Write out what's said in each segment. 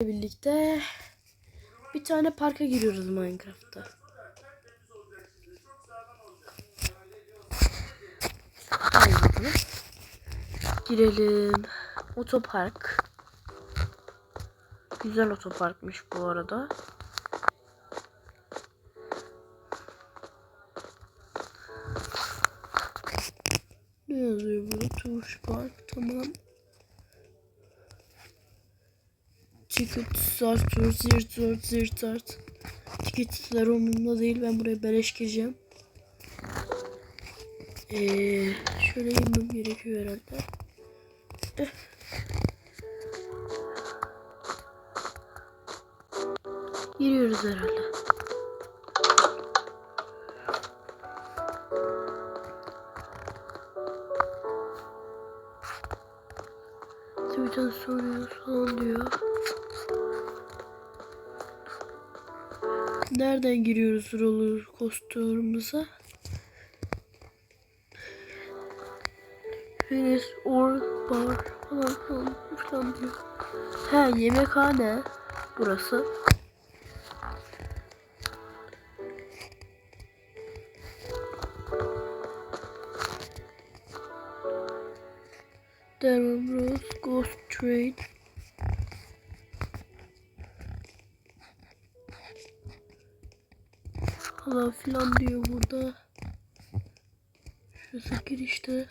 birlikte bir tane parka giriyoruz Minecraft'ta. Girelim. Otopark. Güzel otoparkmış bu arada. Ne yazıyor burada? Tuş park. Tamam. Ticket zart zurt zirt zort zirt zart. Ticketler umurumda değil. Ben buraya beleş gireceğim. Ee, şöyle inmem gerekiyor herhalde. Eh. Giriyoruz herhalde. Tweeten soruyor falan diyor. Nereden giriyoruz roller coaster'ımıza? Finish or bar falan falan falan diyor. He yemekhane burası. Derman Rose Ghost Train. Falan filan diyor burada. Şurası girişte.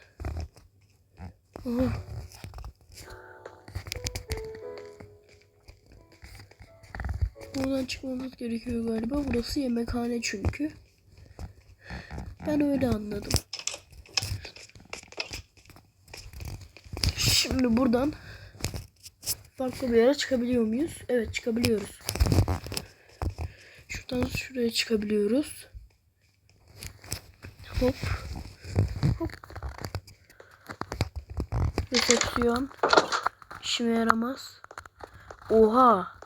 Aha. Buradan çıkmamız gerekiyor galiba. Burası yemekhane çünkü. Ben öyle anladım. Şimdi buradan farklı bir yere çıkabiliyor muyuz? Evet çıkabiliyoruz. Şuradan şuraya çıkabiliyoruz. Hop. Hop. Resepsiyon. İşime yaramaz. Oha.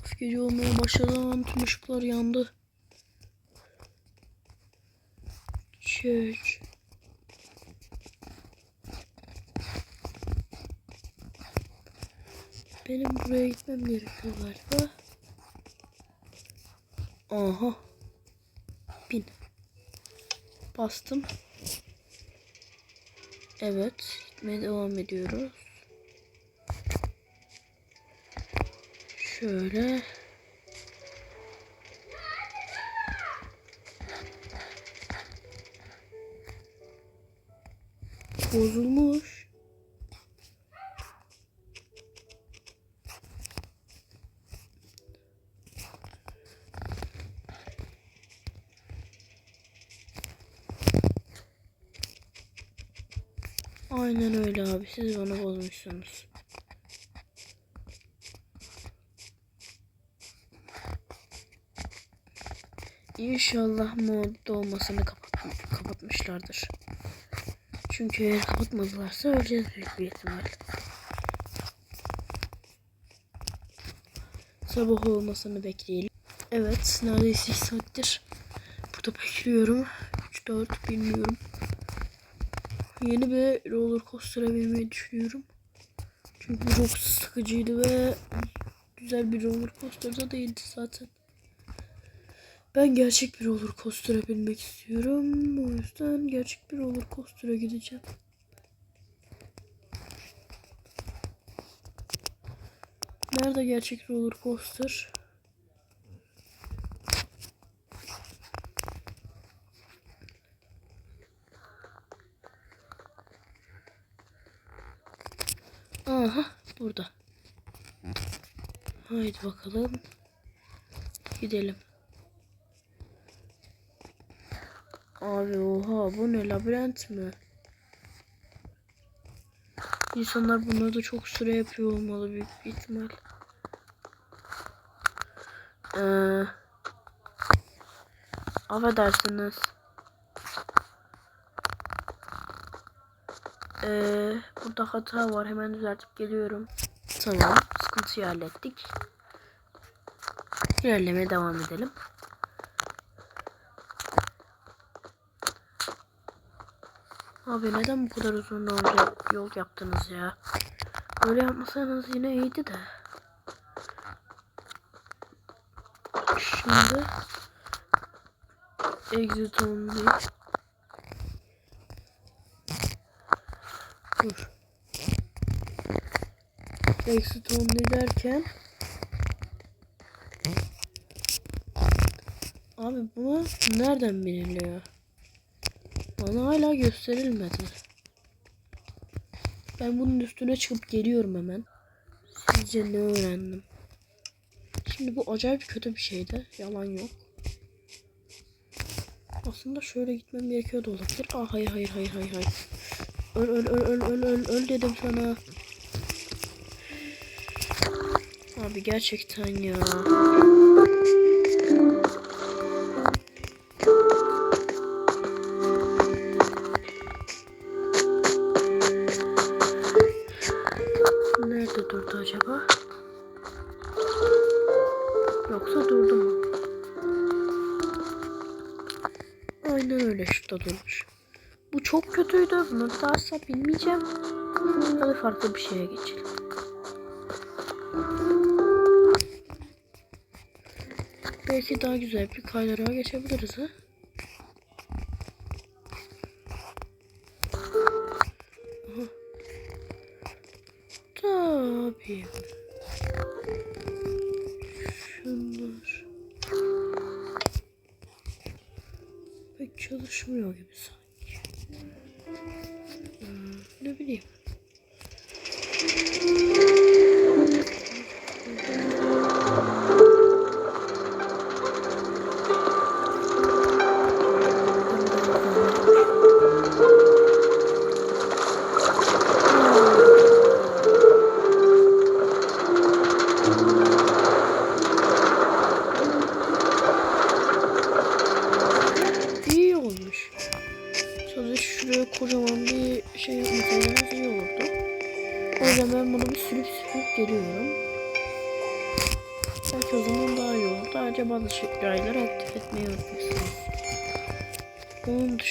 Of, Gece olmaya başladı ama tüm ışıklar yandı. Çek. Benim buraya gitmem gerekiyor galiba. Aha. Bin. Bastım. Evet. Gitmeye devam ediyoruz. Şöyle. Bozulmuş. Siz bana bozmuşsunuz. İnşallah mod olmasını kapat kapatmışlardır. Çünkü eğer kapatmadılarsa öleceğiz büyük bir ihtimal. Sabah olmasını bekleyelim. Evet neredeyse 2 saattir burada bekliyorum. 3-4 bilmiyorum. Yeni bir roller coaster'a binmeyi düşünüyorum. Çünkü çok sıkıcıydı ve güzel bir roller coaster da değildi zaten. Ben gerçek bir roller coaster'a binmek istiyorum. O yüzden gerçek bir roller coaster'a gideceğim. Nerede gerçek roller coaster? Aha burada. Haydi bakalım. Gidelim. Abi oha bu ne labirent mi? İnsanlar bunları da çok süre yapıyor olmalı büyük bir ihtimal. Ee, affedersiniz. Ee, burada hata var. Hemen düzeltip geliyorum. Tamam. Sıkıntıyı hallettik. İlerlemeye devam edelim. Abi neden bu kadar uzun yol, yaptınız ya? Böyle yapmasanız yine iyiydi de. Şimdi exit only. Dur. Exit only derken Abi bu nereden biliniyor? Bana hala gösterilmedi. Ben bunun üstüne çıkıp geliyorum hemen. Sizce ne öğrendim? Şimdi bu acayip kötü bir şeydi. Yalan yok. Aslında şöyle gitmem gerekiyor da olabilir. Aa hayır hayır hayır hayır hayır. Öl öl öl öl öl öl öl dedim sana. Abi gerçekten ya. Nerede durdu acaba? Yoksa durdu mu? Aynen öyle şurada durmuş. Bu çok kötüydü. Bunu daha bilmeyeceğim. Hadi farklı bir şeye geçelim. Belki daha güzel bir kaydırağa geçebiliriz ha. Tabii. Şunlar. Pek çalışmıyor gibi sanki. Hmm,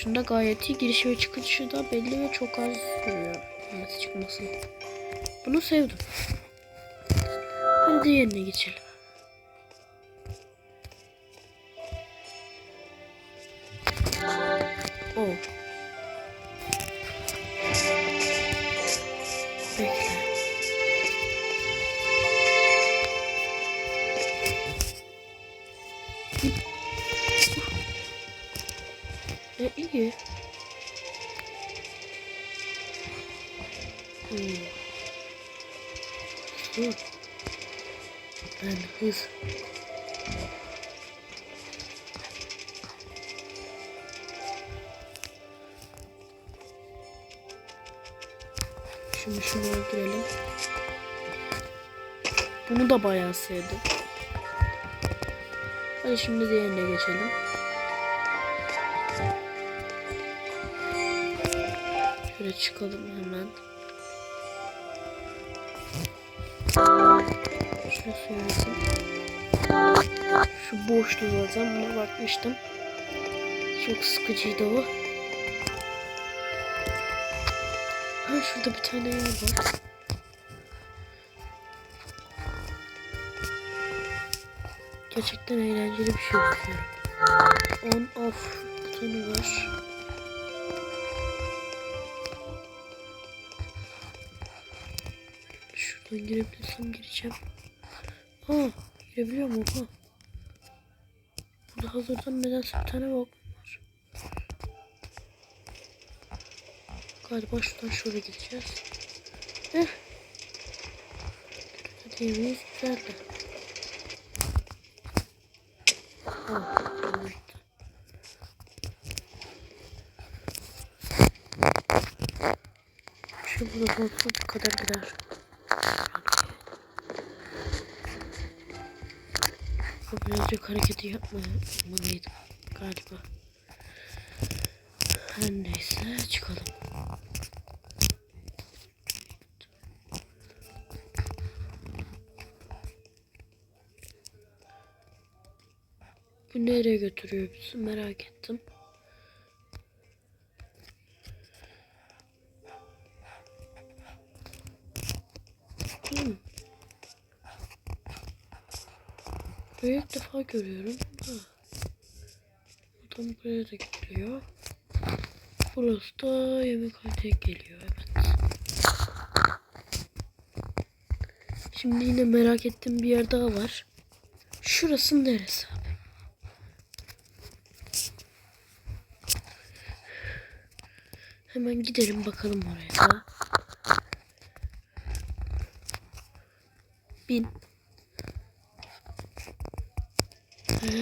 dışında gayet iyi. Girişi ve çıkışı da belli ve çok az sürüyor. Evet çıkması. Bunu sevdim. Hadi diğerine geçelim. Oh. Ben hız. Şimdi şunu öldürelim. Bunu da bayağı sevdim. Hadi şimdi diğerine geçelim. Şöyle çıkalım hemen. Şu boştu zaten. Buna bakmıştım. Çok sıkıcıydı o. Ha şurada bir tane yer var. Gerçekten eğlenceli bir şey istiyorum. On off butonu var. Şuradan girebilirsem gireceğim. Ha girebiliyor mu? Ha. Burada hazırdan nedense bir tane bak var. Galiba şuradan şöyle gideceğiz. Heh. Yemeğiz güzeldi. Canım gitti. Şu burada sonsuza kadar gider. Birazcık hareketi yapmalıydım galiba. Her neyse çıkalım. Bu nereye götürüyor bizi merak ettim. Hmm. Burayı ilk defa görüyorum. Ha. Buraya da geliyor. Burası da yemekhaneye geliyor. Evet. Şimdi yine merak ettiğim bir yer daha var. Şurası neresi abi? Hemen gidelim bakalım oraya da. Bin. Bayağı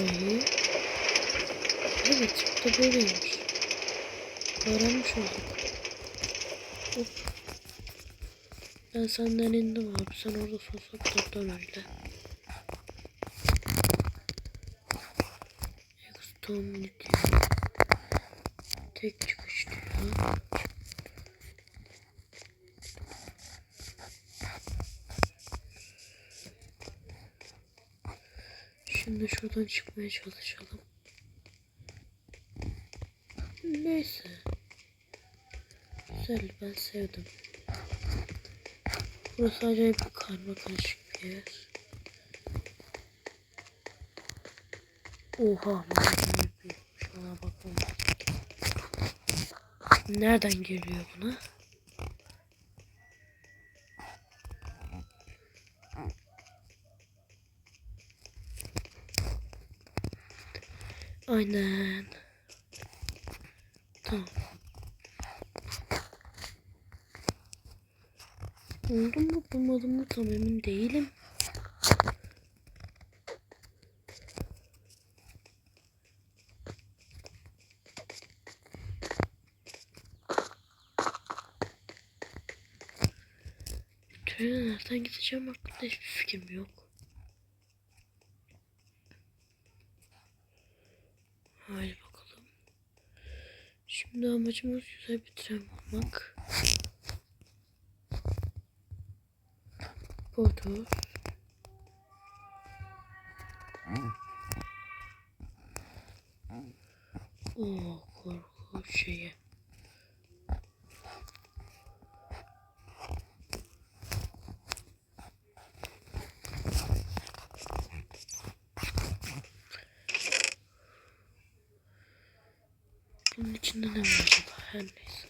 iyi. Evet, bu da böyleymiş. Öğrenmiş olduk. Hop. Ben senden indim abi. Sen orada kadar dön öyle. Extomni diyor. Tek çıkış diyor. Şimdi şuradan çıkmaya çalışalım. Neyse. Güzel ben sevdim. Burası acayip bir karma karışık bir yer. Oha büyük büyükmüş ona bakalım. Nereden geliyor buna? Aynen. Tamam. Oldu mu bulmadım mı tam emin değilim. Trene nereden gideceğim hakkında hiçbir fikrim yok. Haydi bakalım. Şimdi amacımız güzel bir tren bulmak. Budur. Oo korku şeyi. İçinde ne var acaba? Her neyse.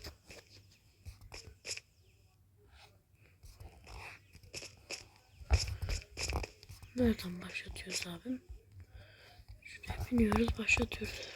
Nereden başlatıyoruz abim? Şuraya biniyoruz, başlatıyoruz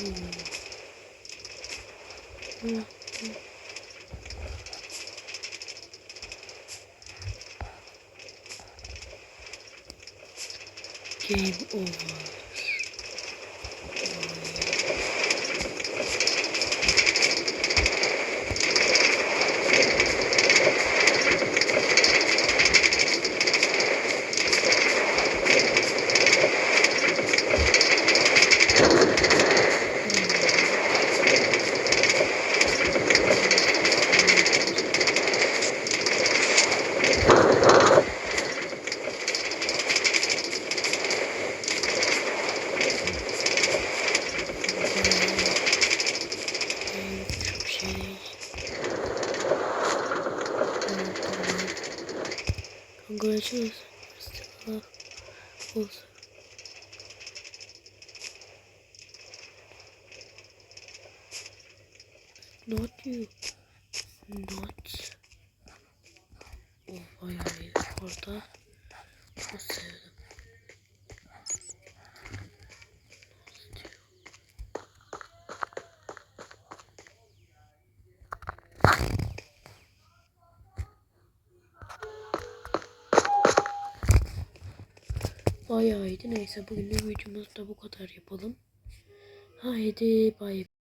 Game over. Olsun. Not you. Not. O bayağı iyi. Orada. Çok sevdim. Bayağı iyiydi. Neyse bugünlük videomuzda bu kadar yapalım. Haydi bay